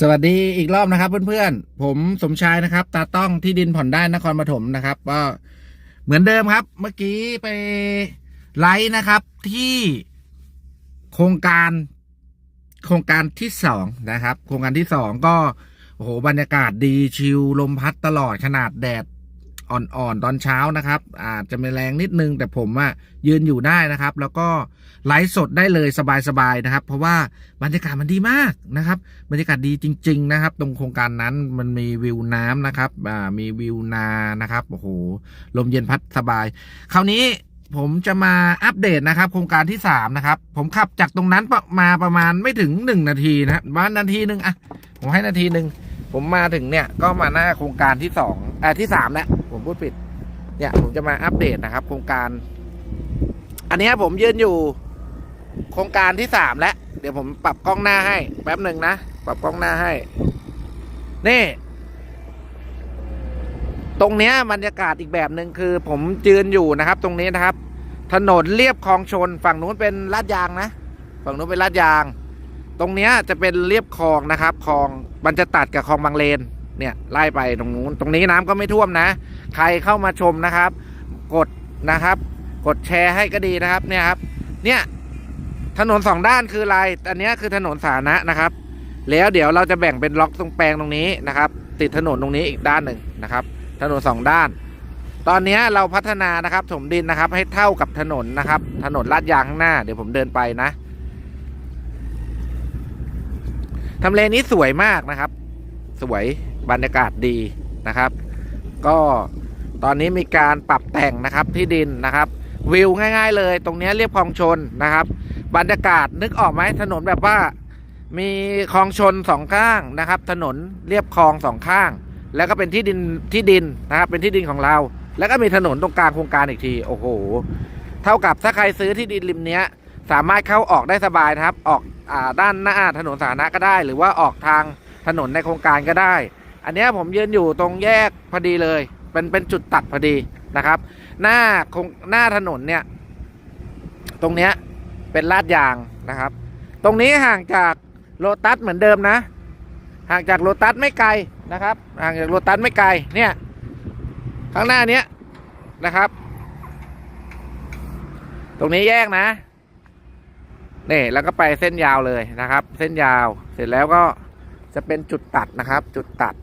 สวัสดีอีกรอบนะครับเพื่อนๆ ผมสมชายนะครับ ตาต้องที่ดินผ่อนได้นครปฐมนะครับ ก็เหมือนเดิมครับ เมื่อกี้ไปไลฟ์นะครับที่โครงการโครงการที่สองนะครับ โครงการที่สองก็โอ้โหบรรยากาศดีชิลลมพัดตลอดขนาดแดด อ่อนๆตอนเช้านะครับ อาจจะมีแรงนิดนึง แต่ผมอะยืนอยู่ได้นะครับ แล้วก็ไลฟ์สดได้เลยสบายๆนะครับ เพราะว่าบรรยากาศมันดีมากนะครับ บรรยากาศดีจริง ๆ นะครับ ตรงโครงการนั้นมันมีวิวน้ำนะครับอ่ามีวิวนานะครับโอ้โหลมเย็นพัดสบาย คราวนี้ผมจะมาอัปเดตนะครับ โครงการที่สามนะครับ ผมขับจากตรงนั้นมาประมาณไม่ถึงหนึ่งนาทีนะครับประมานาทีหนึ่งอะผมให้นาทีหนึ่ง ผมมาถึงเนี่ยก็มาหน้าโครงการที่สองอ่าที่สามแล้วผมพูดผิด เนี่ย ผมจะมาอัปเดตนะครับ โครงการ อันนี้ผมยืนอยู่ โครงการที่สามแล้วเดี๋ยวผมปรับกล้องหน้าให้ แป๊บหนึ่งนะปรับกล้องหน้าให้ นี่ ตรงเนี้ยบรรยากาศอีกแบบหนึ่งคือ ผมยืนอยู่นะครับ ตรงนี้นะครับ ถนนเรียบคลองชน ฝั่งนู้นเป็นลาดยางนะ ฝั่งนู้นเป็นลาดยาง ตรงเนี้ยจะเป็นเรียบคลองนะครับคลองมันจะตัดกับคลองบางเลนเนี่ยไล่ไปตรงนู้นตรงนี้น้ำก็ไม่ท่วมนะ ใครเข้ามาชมนะครับ กดนะครับ กดแชร์ให้ก็ดีนะครับเนี่ยครับ เนี่ยถนนสองด้านคืออะไรอันนี้คือถนนสาธารณะนะครับ แล้วเดี๋ยวเราจะแบ่งเป็นล็อกตรงแปลงตรงนี้นะครับ ติดถนนตรงนี้อีกด้านหนึ่งนะครับ ถนนสองด้าน ตอนนี้เราพัฒนานะครับถมดินนะครับ ให้เท่ากับถนนนะครับ ถนนลาดยางข้างหน้า เดี๋ยวผมเดินไปนะ ทำเลนี้สวยมากนะครับ สวยบรรยากาศดีนะครับ ก็ตอนนี้มีการปรับแต่งนะครับที่ดินนะครับ วิวง่าย ๆ เลย ตรงนี้เรียบคลองชนนะครับ บรรยากาศนึกออกไหมถนนแบบว่า มีคลองชนสองข้างนะครับ ถนนเรียบคลองสองข้าง แล้วก็เป็นที่ดินที่ดินนะครับ เป็นที่ดินของเรา แล้วก็มีถนนตรงกลางโครงการอีกทีโอ้โห เท่ากับถ้าใครซื้อที่ดินริมเนี้ย สามารถเข้าออกได้สบายนะครับ ออก ด้านหน้าถนนสาธารณะก็ได้ หรือว่าออกทางถนนในโครงการก็ได้ อันนี้ผมยืนอยู่ตรงแยกพอดีเลย เป็นเป็นจุดตัดพอดีนะครับ หน้าคงหน้าถนนเนี่ย ตรงเนี้ยเป็นลาดยางนะครับ ตรงนี้ห่างจากโลตัสเหมือนเดิมนะ ห่างจากโลตัสไม่ไกลนะครับ ห่างจากโลตัสไม่ไกลเนี่ยข้างหน้าเนี้ยนะครับ ตรงนี้แยกนะ นี่แล้วก็ไปเส้นยาวเลยนะครับ เส้นยาวเสร็จแล้วก็จะเป็นจุดตัดนะครับ จุดตัด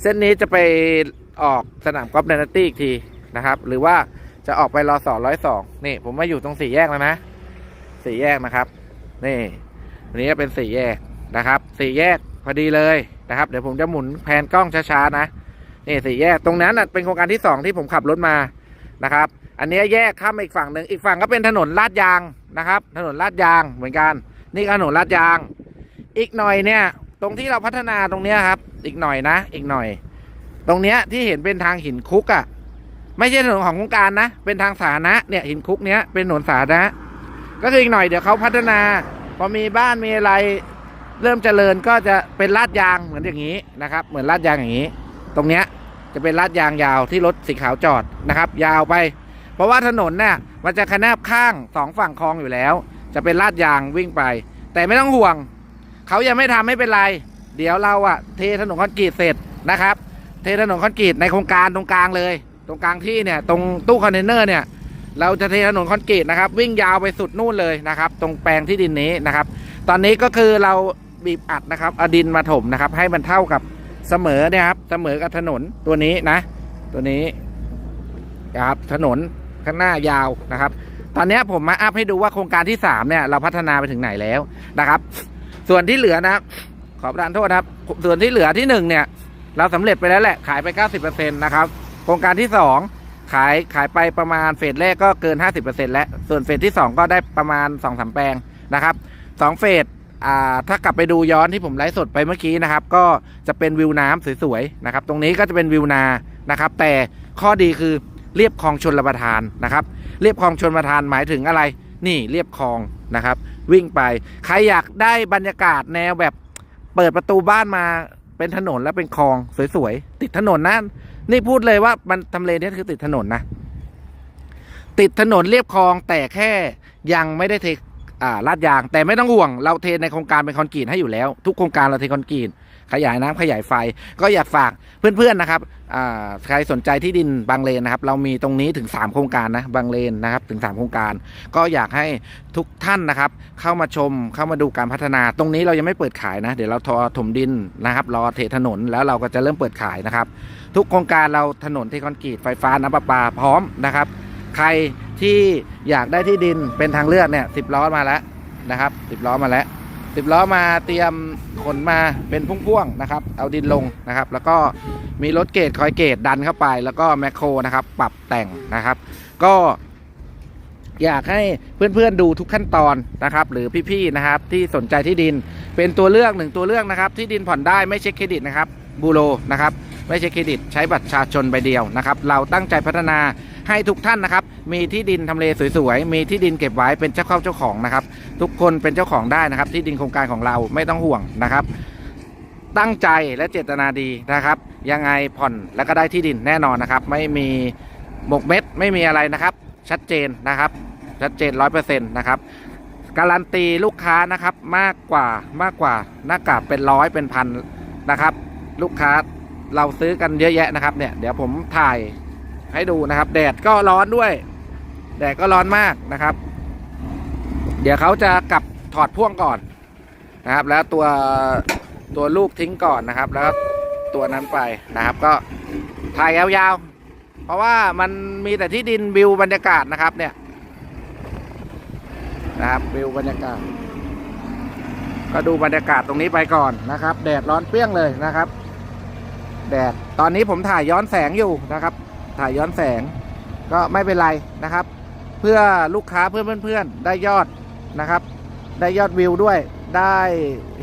เส้นนี้จะไปออกสนามกอล์ฟเดนตี้อีกทีนะครับ หรือว่าจะออกไปรอสอร้อยสองนี่ผมมาอยู่ตรงสี่แยกแล้วนะสี่แยกนะครับ นี่อันนี้ก็เป็นสี่แยกนะครับสี่แยกพอดีเลยนะครับ เดี๋ยวผมจะหมุนแผนกล้องช้าๆนะนี่สี่แยกตรงนั้นเป็นโครงการที่สองที่ผมขับรถมานะครับ อันนี้แยกข้ามอีกฝั่งหนึ่งอีกฝั่งก็เป็นถนนลาดยางนะครับ ถนนลาดยางเหมือนกัน นี่ถนนลาดยาง อีกหน่อยเนี่ย ตรงที่เราพัฒนาตรงเนี้ยครับ อีกหน่อยนะ อีกหน่อย ตรงเนี้ยที่เห็นเป็นทางหินคุกอะ่ะ ไม่ใช่ถนนของโครงการนะ เป็นทางสาธารณะเนี่ยหินคุกเนี้ยเป็นถนนสาธารณะก็คืออีกหน่อยเดี๋ยวเขาพัฒนาพอมีบ้านมีอะไรเริ่มเจริญก็จะเป็นลาดยางเหมือนอย่างนี้นะครับ เหมือนลาดยางอย่างนี้ ตรงเนี้ยจะเป็นลาดยางยาวที่รถสีขาวจอดนะครับ ยาวไป เพราะว่าถนนเนี่ยมันจะขนาบข้างสองฝั่งคลองอยู่แล้ว จะเป็นลาดยางวิ่งไป แต่ไม่ต้องห่วง เขายังไม่ทำไม่เป็นไร เดี๋ยวเราอะเทถนนคอนกรีตเสร็จนะครับ เทถนนคอนกรีตในโครงการตรงกลางเลย ตรงกลางที่เนี่ยตรงตู้คอนเทนเนอร์เนี่ยเราจะเทถนนคอนกรีตนะครับ วิ่งยาวไปสุดนู่นเลยนะครับ ตรงแปลงที่ดินนี้นะครับ ตอนนี้ก็คือเราบีบอัดนะครับเอาดินมาถมนะครับ ให้มันเท่ากับเสมอเนี่ยครับเสมอกับถนนตัวนี้นะ ตัวนี้ครับถนน ข้างหน้ายาวนะครับ ตอนนี้ผมมาอัพให้ดูว่าโครงการที่สามเนี่ยเราพัฒนาไปถึงไหนแล้วนะครับ ส่วนที่เหลือนะขอประทานโทษครับ ส่วนที่เหลือที่หนึ่งเนี่ยเราสำเร็จไปแล้วแหละขายไป 90%นะครับ โครงการที่สองขายขายไปประมาณเฟสแรกก็เกิน 50%แล้ว ส่วนเฟสที่สองก็ได้ประมาณ2อสแปลงนะครับสองเฟสถ้ากลับไปดูย้อนที่ผมไลฟ์สดไปเมื่อกี้นะครับ ก็จะเป็นวิวน้ำสวยๆนะครับ ตรงนี้ก็จะเป็นวิวนานะครับ แต่ข้อดีคือ เรียบคลองชนระประทานนะครับเรียบคลองชนประทานหมายถึงอะไร นี่เรียบคลองนะครับ วิ่งไปใครอยากได้บรรยากาศแนวแบบเปิดประตูบ้านมาเป็นถนนแล้วเป็นคลองสวยๆติดถนนนะนี่พูดเลยว่ามันทำเลนี้คือติดถนนนะ ติดถนนเรียบคลองแต่แค่ยังไม่ได้เทลาดยาง แต่ไม่ต้องห่วง เราเทในโครงการเป็นคอนกรีตให้อยู่แล้ว ทุกโครงการเราเทคอนกรีต ขยายน้ำขยายไฟ ก็อยากฝากเพื่อนๆนะครับใครสนใจที่ดินบางเลนนะครับ เรามีตรงนี้ถึง 3 โครงการนะบางเลนนะครับถึง 3 โครงการ ก็อยากให้ทุกท่านนะครับ เข้ามาชมเข้ามาดูการพัฒนา ตรงนี้เรายังไม่เปิดขายนะ เดี๋ยวเราทอถมดินนะครับรอเทถนนแล้วเราก็จะเริ่มเปิดขายนะครับ ทุกโครงการเราถนนเทคอนกรีตไฟฟ้าน้ำประปาพร้อมนะครับ ใครที่อยากได้ที่ดินเป็นทางเลือกเนี่ยสิบล้อมาแล้วนะครับสิบล้อมาแล้ว สิบล้อมาเตรียมขนมาเป็นพ่วงๆนะครับ เอาดินลงนะครับ แล้วก็มีรถเกตคอยเกตดันเข้าไป แล้วก็แมคโครนะครับ ปรับแต่งนะครับ ก็อยากให้เพื่อนๆดูทุกขั้นตอนนะครับ หรือพี่ๆนะครับ ที่สนใจที่ดินเป็นตัวเลือกหนึ่งตัวเลือกนะครับ ที่ดินผ่อนได้ไม่เช็คเครดิตนะครับบูโรนะครับไม่ใช่เครดิตใช้บัตรประชาชนใบเดียวนะครับ เราตั้งใจพัฒนา ให้ทุกท่านนะครับ มีที่ดินทำเลสวยๆ มีที่ดินเก็บไว้เป็นเจ้าเข้าเจ้าของนะครับ ทุกคนเป็นเจ้าของได้นะครับ ที่ดินโครงการของเราไม่ต้องห่วงนะครับ ตั้งใจและเจตนาดีนะครับ ยังไงผ่อนแล้วก็ได้ที่ดินแน่นอนนะครับ ไม่มีหมกเม็ดไม่มีอะไรนะครับ ชัดเจนนะครับ ชัดเจนร้อยเปอร์เซ็นต์นะครับการันตีลูกค้านะครับมากกว่ามากกว่าหน้ากากเป็นร้อยเป็นพันนะครับ ลูกค้าเราซื้อกันเยอะแยะนะครับเนี่ยเดี๋ยวผมถ่าย ให้ดูนะครับ แดดก็ร้อนด้วย แดดก็ร้อนมากนะครับ เดี๋ยวเขาจะกลับถอดพ่วงก่อนนะครับ แล้วตัวตัวลูกทิ้งก่อนนะครับ แล้วตัวนั้นไปนะครับ ก็ถ่ายยาวๆเพราะว่ามันมีแต่ที่ดินวิวบรรยากาศนะครับเนี่ยนะครับวิวบรรยากาศ ก็ดูบรรยากาศตรงนี้ไปก่อนนะครับ แดดร้อนเปรี้ยงเลยนะครับ แดดตอนนี้ผมถ่ายย้อนแสงอยู่นะครับ ถ่ายย้อนแสง ก็ไม่เป็นไรนะครับ เพื่อลูกค้าเพื่อนเพื่อนๆได้ยอดนะครับ ได้ยอดวิวด้วย ได้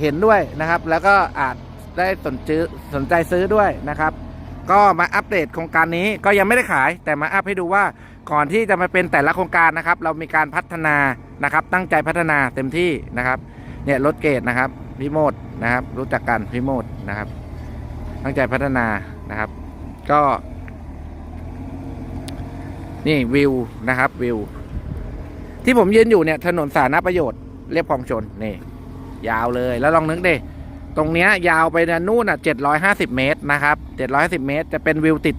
เห็นด้วยนะครับ แล้วก็อาจได้สนใจสนใจซื้อด้วยนะครับ ก็มาอัปเดตโครงการนี้ก็ยังไม่ได้ขาย แต่มาอัพให้ดูว่าก่อนที่จะมาเป็นแต่ละโครงการนะครับ เรามีการพัฒนานะครับ ตั้งใจพัฒนาเต็มที่นะครับ เนี่ยรถเกตนะครับพี่โมดนะครับ รู้จักกันพี่โมดนะครับ ตั้งใจพัฒนานะครับ ก็ นี่วิวนะครับวิว ที่ผมยืนอยู่เนี่ยถนนสาธารณประโยชน์เรียบคลองชนนี่ ยาวเลยแล้วลองนึกดิตรงเนี้ย ยาวไปนะนู่นอะเจ็ดร้อยห้าสิบเมตรนะครับเจ็ดร้อยสิบเมตร จะเป็นวิวติด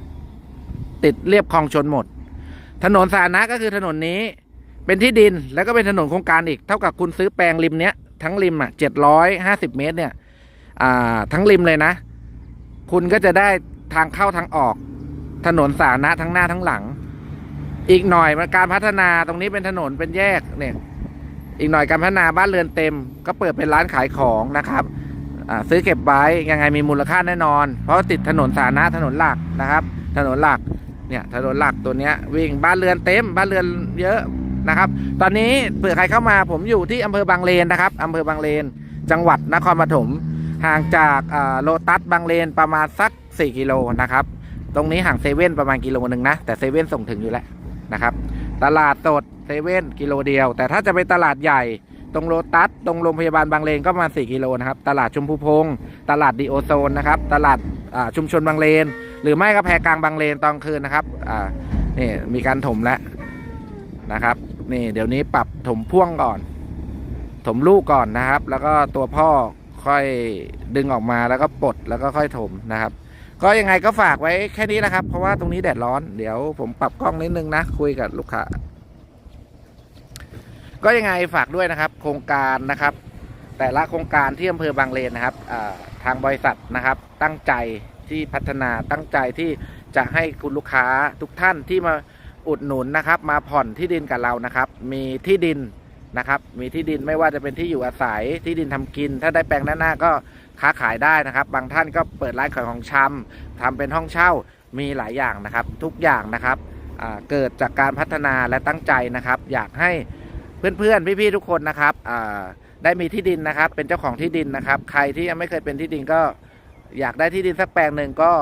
ติดเรียบคลองชนหมด ถนนสาธารณะก็คือถนนนี้ เป็นที่ดินแล้วก็เป็นถนนโครงการอีก เท่ากับคุณซื้อแปลงริมเนี้ยทั้งริมอะเจ็ดร้อยห้าสิบเมตร เนี่ยอ่าทั้งริมเลยนะ คุณก็จะได้ทางเข้าทางออก ถนนสาธารณะทั้งหน้าทั้งหลัง อีกหน่อยการพัฒนาตรงนี้เป็นถนนเป็นแยกเนี่ย อีกหน่อยการพัฒนาบ้านเรือนเต็ม ก็เปิดเป็นร้านขายของนะครับซื้อเก็บไว้ยังไงมีมูลค่าแน่นอน เพราะติดถนนสาธารณะถนนหลักนะครับ ถนนหลักเนี่ยถนนหลักตัวเนี้ยวิ่งบ้านเรือนเต็ม บ้านเรือนเยอะนะครับ ตอนนี้เผื่อใครเข้ามาผมอยู่ที่อำเภอบางเลนนะครับอำเภอบางเลน จังหวัดนครปฐมห่างจากโลตัสบางเลนประมาณสัก 4 กิโลนะครับ ตรงนี้ห่างเซเว่นประมาณกิโลหนึ่งนะ แต่เซเว่นส่งถึงอยู่แล้ว นะครับ ตลาดสดเซเว่นกิโลเดียว แต่ถ้าจะไปตลาดใหญ่ ตรงโลตัสตรงโรงพยาบาลบางเลนก็ประมาณ4กิโลนะครับ ตลาดชมพูพง ตลาดดีโอโซนนะครับ ตลาดชุมชนบางเลน หรือไม่ก็แพรกลางบางเลนตอนคืนนะครับนี่มีการถมแล้วนะครับ นี่เดี๋ยวนี้ปรับถมพ่วงก่อน ถมลูกก่อนนะครับ แล้วก็ตัวพ่อค่อยดึงออกมาแล้วก็ปลดแล้วก็ค่อยถมนะครับ ก็ยังไงก็ฝากไว้แค่นี้นะครับ เพราะว่าตรงนี้แดดร้อน เดี๋ยวผมปรับกล้องนิดนึงนะ คุยกับลูกค้า ก็ยังไงฝากด้วยนะครับ โครงการนะครับ แต่ละโครงการที่อำเภอบางเลนนะครับทางบริษัทนะครับ ตั้งใจที่พัฒนาตั้งใจที่จะให้คุณลูกค้าทุกท่านที่มาอุดหนุนนะครับ มาผ่อนที่ดินกับเรานะครับ มีที่ดิน นะครับ มีที่ดินไม่ว่าจะเป็นที่อยู่อาศัยที่ดินทำกิน ถ้าได้แปลงด้านหน้าก็ค้าขายได้นะครับ บางท่านก็เปิดร้านขายของชำทำเป็นห้องเช่ามีหลายอย่างนะครับ ทุกอย่างนะครับเกิดจากการพัฒนาและตั้งใจนะครับ อยากให้เพื่อนๆพี่ๆทุกคนนะครับได้มีที่ดินนะครับ เป็นเจ้าของที่ดินนะครับ ใครที่ยังไม่เคยเป็นที่ดินก็อยากได้ที่ดินสักแปลงหนึ่งก็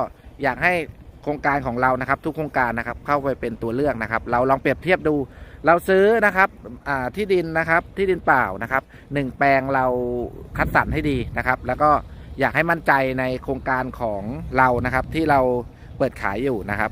อยากให้โครงการของเรานะครับ ทุกโครงการนะครับเข้าไปเป็นตัวเลือกนะครับ เราลองเปรียบเทียบดู เราซื้อนะครับที่ดินนะครับที่ดินเปล่านะครับหนึ่งแปลงเราคัดสรรให้ดีนะครับ แล้วก็อยากให้มั่นใจในโครงการของเรานะครับ ที่เราเปิดขายอยู่นะครับ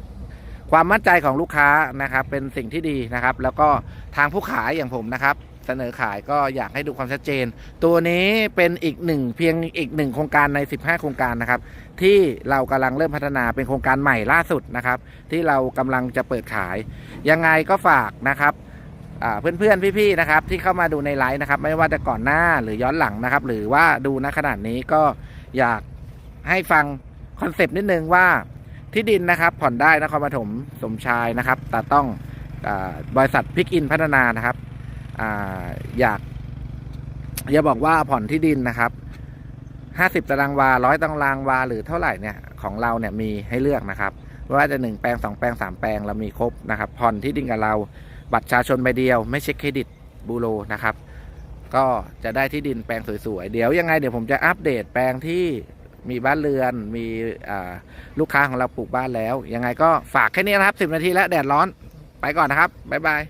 ความมั่นใจของลูกค้านะครับ เป็นสิ่งที่ดีนะครับ แล้วก็ทางผู้ขายอย่างผมนะครับ เสนอขายก็อยากให้ดูความชัดเจน ตัวนี้เป็นอีกหนึ่งเพียงอีกหนึ่งโครงการใน 15 โครงการนะครับ ที่เรากำลังเริ่มพัฒนาเป็นโครงการใหม่ล่าสุดนะครับ ที่เรากำลังจะเปิดขาย ยังไงก็ฝากนะครับอ่าเพื่อนๆ พี่ๆ นะครับ ที่เข้ามาดูในไลฟ์นะครับ ไม่ว่าจะก่อนหน้าหรือย้อนหลังนะครับ หรือว่าดูณขนาดนี้ก็อยากให้ฟังคอนเซปต์นิดนึงว่าที่ดินนะครับ ผ่อนได้นครปฐมสมชายนะครับแต่ต้องอบริษัทพิกอินพัฒนานะครับ ออยาก อย่าบอกว่าผ่อนที่ดินนะครับ50ตารางวาร้อยตารางวา หรือเท่าไหร่เนี่ยของเราเนี่ยมีให้เลือกนะครับไม่ว่าจะ1แปลง2แปลง3แปลงเรามีครบนะครับผ่อนที่ดินกับเรา บัตรประชาชนใบเดียว ไม่เช็คเครดิตบูโรนะครับ ก็จะได้ที่ดินแปลงสวยๆ เดี๋ยวยังไงเดี๋ยวผมจะอัปเดตแปลงที่มีบ้านเรือน มีอ่าลูกค้าของเราปลูกบ้านแล้ว ยังไงก็ฝากแค่นี้นะครับ 10 นาทีแล้วแดดร้อนไปก่อนนะครับ บ๊ายบาย